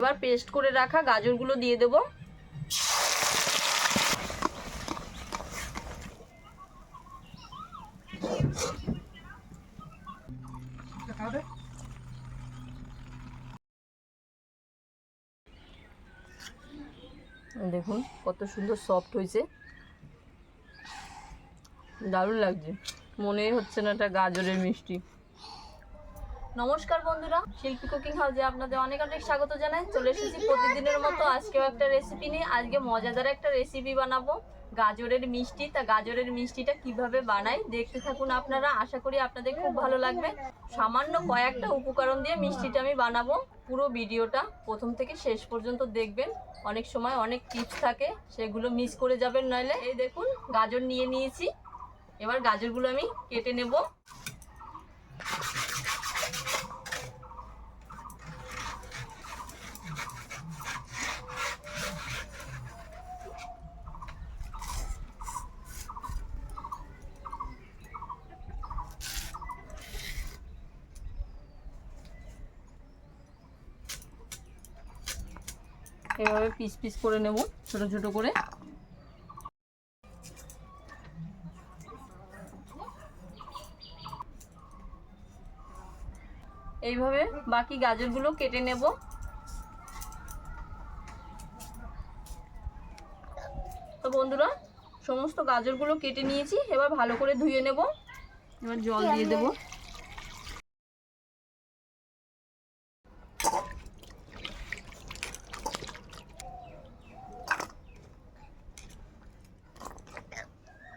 এবার পেস্ট করে রাখা গাজরগুলো দিয়ে দেবো। দেখুন কত সুন্দর সফট হয়েছে। দারুণ লাগছে। মনেই হচ্ছে না এটা গাজরের মিষ্টি। নমস্কার বন্ধুরা, শিল্পী কুকিং হাউসে আপনাদের অনেক অনেক স্বাগত জানাই। চলে এসেছি প্রতিদিনের মতো আজকেও একটা রেসিপি নিয়ে। আজকে মজাদার একটা রেসিপি বানাবো। গাজরের মিষ্টি। তা গাজরের মিষ্টিটা কীভাবে বানাই দেখতে থাকুন আপনারা। আশা করি আপনাদের খুব ভালো লাগবে। সামান্য কয়েকটা উপকরণ দিয়ে মিষ্টিটা আমি বানাবো। পুরো ভিডিওটা প্রথম থেকে শেষ পর্যন্ত দেখবেন। অনেক সময় অনেক টিপস থাকে, সেগুলো মিস করে যাবেন নইলে। এই দেখুন, গাজর নিয়ে নিয়েছি। এবার গাজরগুলো আমি কেটে নেব। এভাবে পিস পিস করে নেব, ছোট ছোট করে। এইভাবে বাকি গাজরগুলো কেটে নেব। তো বন্ধুরা, সমস্ত গাজরগুলো কেটে নিয়েছি, এবার ভালো করে ধুয়ে নেব। এবার জল দিয়ে দেবো।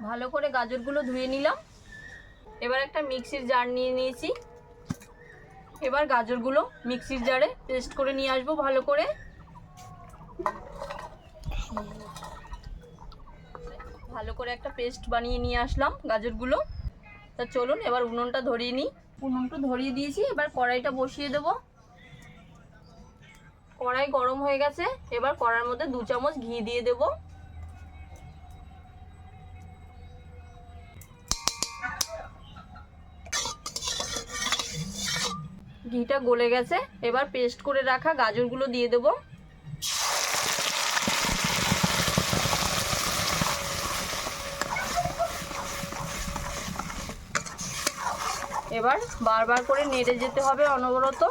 ভালো করে গাজরগুলো ধুয়ে নিলাম। এবার একটা মিক্সির জার নিয়ে নিয়েছি। এবার গাজরগুলো মিক্সির জারে পেস্ট করে নিয়ে আসব ভালো করে। ভালো করে একটা পেস্ট বানিয়ে নিয়ে আসলাম গাজরগুলো। তা চলুন, এবার উনুনটা ধরিয়ে নিই। উনুনটা ধরিয়ে দিয়েছি, এবার কড়াইটা বসিয়ে দেব। কড়াই গরম হয়ে গেছে, এবার কড়ার মধ্যে দু চামচ ঘি দিয়ে দেবো। ঘিটা গলে গেছে। এবার পেস্ট করে রাখা গাজরগুলো দিয়ে দেবো। এবার বারবার করে নেড়ে যেতে হবে অনবরত,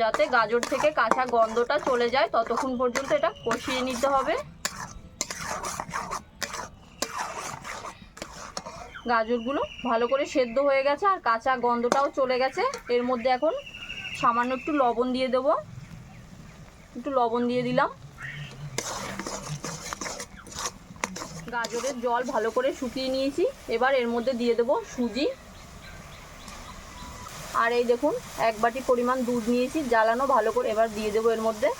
যাতে গাজর থেকে কাঁচা গন্ধটা চলে যায়। ততক্ষণ পর্যন্ত এটা কষিয়ে নিতে হবে। গাজরগুলো ভালো করে সেদ্ধ হয়ে গেছে আর কাঁচা গন্ধটাও চলে গেছে। এর মধ্যে এখন সামান্য একটু লবণ দিয়ে দেব। একটু লবণ দিয়ে দিলাম। গাজরের জল ভালো করে শুকিয়ে নিয়েছি। এবার এর মধ্যে দিয়ে দেব সুজি। আর এই দেখুন, এক বাটি পরিমাণ দুধ নিয়েছি। জ্বালানো ভালো করে এবার দিয়ে দেবো এর মধ্যে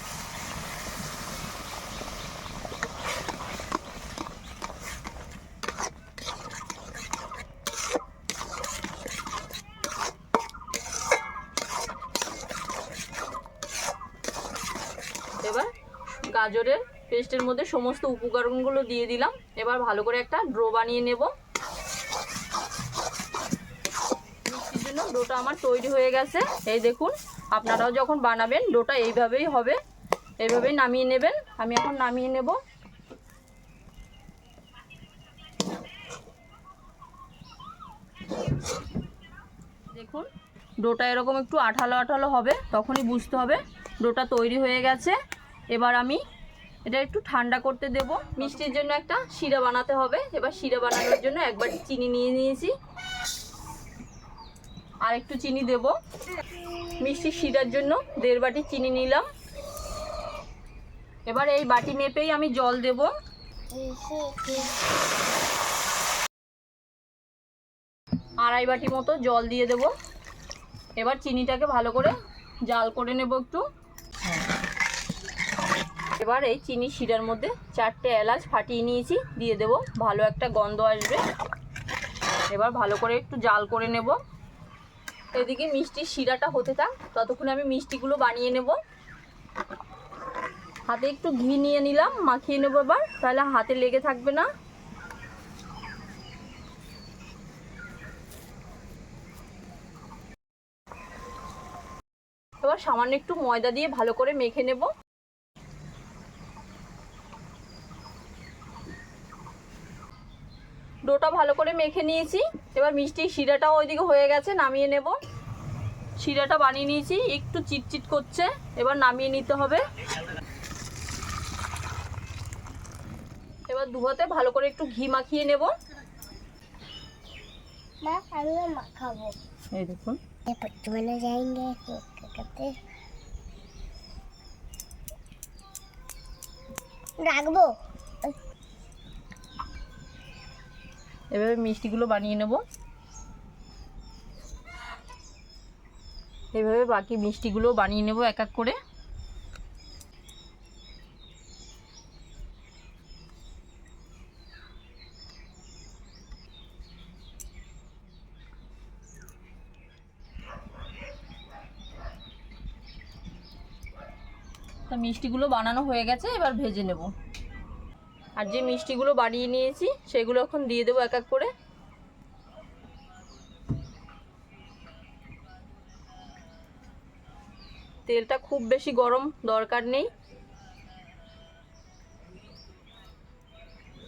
এবার গাজরের পেস্টের মধ্যে সমস্ত উপকরণগুলো দিয়ে দিলাম। এবার ভালো করে একটা ড্রো বানিয়ে নেব। মিষ্টির জন্য ডোটা আমার তৈরি হয়ে গেছে। এই দেখুন, আপনারাও যখন বানাবেন, ডোটা এইভাবেই হবে। এইভাবেই নামিয়ে নেবেন। আমি এখন নামিয়ে নেব। দেখুন, ডোটা এরকম একটু আঠালো আঠালো হবে, তখনই বুঝতে হবে। ডোটা তৈরি হয়ে গেছে। এবার আমি এটা একটু ঠান্ডা করতে দেব। মিষ্টির জন্য একটা শিরা বানাতে হবে। এবার শিরা বানানোর জন্য একবার চিনি নিয়ে নিয়েছি। আর একটু চিনি দেব। মিষ্টির শিরার জন্য দেড় বাটি চিনি নিলাম। এবার এই বাটি মেপেই আমি জল দেব। আড়াই বাটি মতো জল দিয়ে দেব। এবার চিনিটাকে ভালো করে জাল করে নেব একটু। এবার এই চিনি শিরার মধ্যে চারটে এলাচ ফাটিয়ে নিয়েছি, দিয়ে দেব, ভালো একটা গন্ধ আসবে। এবার ভালো করে একটু জাল করে নেব। এদিকে মিষ্টির শিরাটা হতে থাক, ততক্ষণে আমি মিষ্টিগুলো বানিয়ে নেব। হাতে একটু ঘি নিয়ে নিলাম, মাখিয়ে নেব এবার, তাহলে হাতে লেগে থাকবে না। এবার এবার সামান্য একটু ময়দা দিয়ে ভালো করে মেখে নেব। ডোটা ভালো করে মেখে নিয়েছি। এবার মিষ্টির শিরাটাও ওইদিকে হয়ে গেছে নামিয়ে নেব। শিরাটা বানিয়ে নিয়েছি একটু চিটচিট করছে এবার নামিয়ে নিতে হবে। এবার দুহাতে ভালো করে একটু ঘি মাখিয়ে নেব। মা আমিও মাখাবো। এই দেখুন। চলে যাएंगे রাখব। এভাবে মিষ্টিগুলো বানিয়ে নেব। এভাবে বাকি মিষ্টিগুলো বানিয়ে নেব এক এক করে। তা মিষ্টিগুলো বানানো হয়ে গেছে, এবার ভেজে নেব। আর যে মিষ্টিগুলো বানিয়ে নিয়েছি, সেগুলো এখন দিয়ে দেবো এক এক করে। তেলটা খুব বেশি গরম দরকার নেই।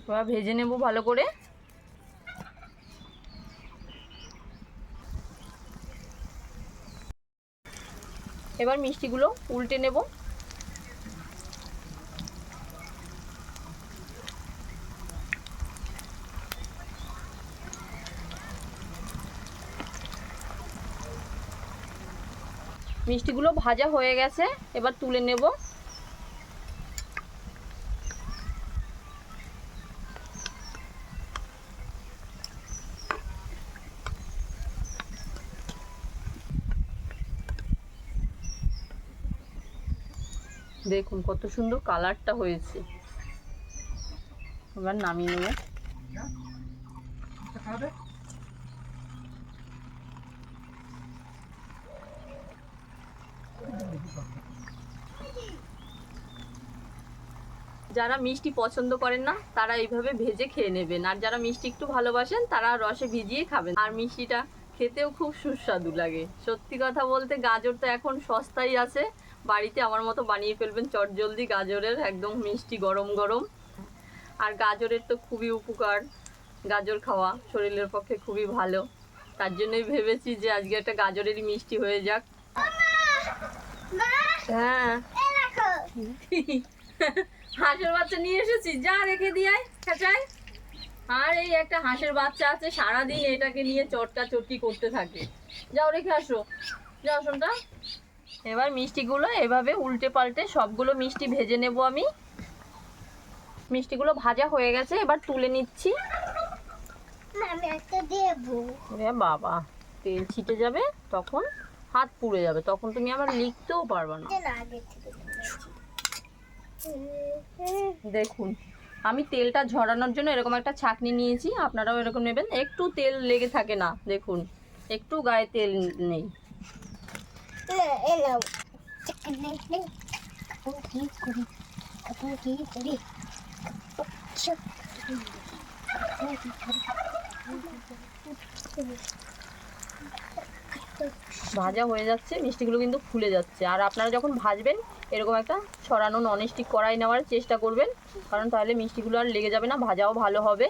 এবার ভেজে নেব ভালো করে। এবার মিষ্টিগুলো উল্টে নেব। মিষ্টিগুলো ভাজা হয়ে গেছে, এবার তুলে নেব। দেখুন কত সুন্দর কালারটা হয়েছে। এবার নামিয়ে নেব। যারা মিষ্টি পছন্দ করেন না, তারা এইভাবে ভেজে খেয়ে নেবেন। আর যারা মিষ্টি একটু ভালোবাসেন, তারা রসে ভিজিয়ে খাবেন। আর মিষ্টিটা খেতেও খুব সুস্বাদু লাগে। সত্যি কথা বলতে, গাজর তো এখন সস্তাই আছে। বাড়িতে আমার মতো বানিয়ে ফেলবেন চটজলদি গাজরের, একদম মিষ্টি গরম গরম। আর গাজরের তো খুবই উপকার। গাজর খাওয়া শরীরের পক্ষে খুবই ভালো। তার জন্যই ভেবেছি যে আজকে একটা গাজরেরই মিষ্টি হয়ে যাক। হ্যাঁ। হাঁসের বাচ্চা নিয়ে এসেছি যা রেখে দিয়াই খাঁচায় আর এই একটা হাঁসের বাচ্চা আছে সারাদিন এটাকে নিয়ে চটকা চটকি করতে থাকে। যাও রেখে আসো। যাও শোনটা এবার মিষ্টিগুলো এভাবে উল্টে পাল্টে সবগুলো মিষ্টি ভেজে নেব আমি। মিষ্টিগুলো ভাজা হয়ে গেছে এবার তুলে নিচ্ছি। বাবা তেল ছিটে যাবে তখন। হাত পুড়ে যাবে তখন তুমি আবার লিখতেও পারবে না। দেখুন আমি তেলটা ঝরানোর জন্য এরকম একটা ছাকনি নিয়েছি আপনারাও এরকম নেবেন। একটু তেল লেগে থাকে না দেখুন একটু গায়ে তেল নেই। না এ ভাজা হয়ে যাচ্ছে মিষ্টিগুলো কিন্তু ফুলে যাচ্ছে। আর আপনারা যখন ভাজবেন এরকম একটা ছড়ানো ননস্টিক কড়াই নেওয়ার চেষ্টা করবেন কারণ তাহলে মিষ্টিগুলো আর লেগে যাবে না ভাজাও ভালো হবে।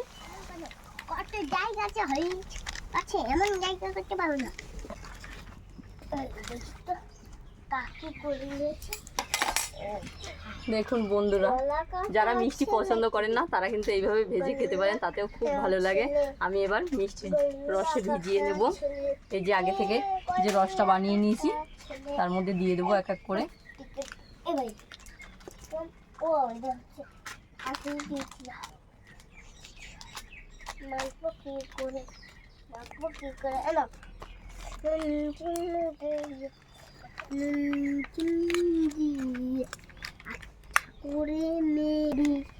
দেখুন বন্ধুরা যারা মিষ্টি পছন্দ করেন না তারা কিন্তু এইভাবে ভেজে খেতে পারেন তাতেও খুব ভালো লাগে। আমি এবার মিষ্টি রসে ভিজিয়ে নেব। এই যে আগে থেকে যে রসটা বানিয়ে নিয়েছি, তার মধ্যে দিয়ে দেবো এক এক করে।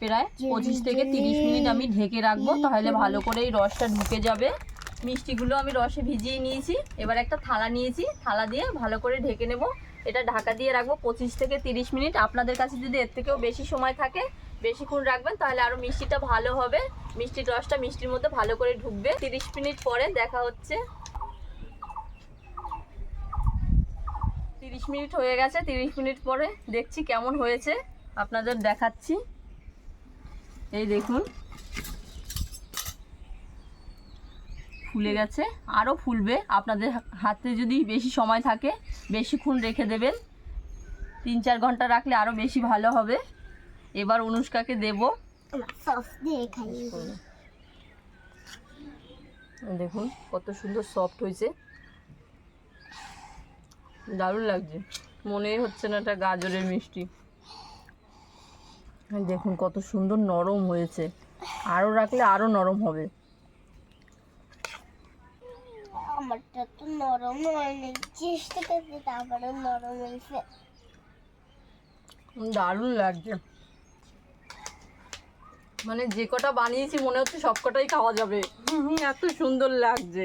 প্রায় পঁচিশ থেকে তিরিশ মিনিট আমি ঢেকে রাখব, তাহলে ভালো করে এই রসটা ঢুকে যাবে। মিষ্টিগুলো আমি রসে ভিজিয়ে নিয়েছি। এবার একটা থালা নিয়েছি। থালা দিয়ে ভালো করে ঢেকে নেব। এটা ঢাকা দিয়ে রাখব পঁচিশ থেকে তিরিশ মিনিট। আপনাদের কাছে যদি এর থেকেও বেশি সময় থাকে, বেশিক্ষণ রাখবেন, তাহলে আরও মিষ্টিটা ভালো হবে। মিষ্টির রসটা মিষ্টির মধ্যে ভালো করে ঢুকবে। তিরিশ মিনিট পরে দেখা হচ্ছে। তিরিশ মিনিট হয়ে গেছে। তিরিশ মিনিট পরে দেখছি কেমন হয়েছে। আপনাদের দেখাচ্ছি। এই দেখুন। ফুলে গেছে আরও ফুলবে। আপনাদের হাতে যদি বেশি সময় থাকে বেশিক্ষণ রেখে দেবেন। তিন চার ঘণ্টা রাখলে আরও বেশি ভালো হবে। এবার অনুষ্কাকে দেব। দেখুন কত সুন্দর সফট হয়েছে। দারুণ লাগছে। মনেই হচ্ছে না এটা গাজরের মিষ্টি। দেখুন কত সুন্দর নরম হয়েছে। আরও রাখলে আরও নরম হবে। আমারটা তো নরম হয়নি চেষ্টা করছি তারপরে নরম হয়েছে দারুণ লাগছে। মানে যে কটা বানিয়েছি, মনে হচ্ছে সব কটাই খাওয়া যাবে। এত সুন্দর লাগছে।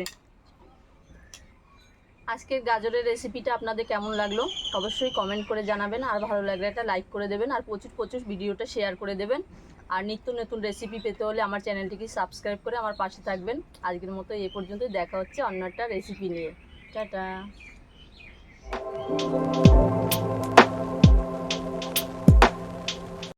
আজকের গাজরের রেসিপিটা আপনাদের কেমন লাগল? অবশ্যই কমেন্ট করে জানাবেন, আর ভালো লাগলে একটা লাইক করে দেবেন, আর প্রচুর প্রচুর ভিডিওটা শেয়ার করে দেবেন। আর নিত্য নতুন রেসিপি পেতে হলে আমার চ্যানেলটিকে সাবস্ক্রাইব করে আমার পাশে থাকবেন। আজকের মতো এ পর্যন্তই, দেখা হচ্ছে অন্য একটা রেসিপি নিয়ে। টাটা।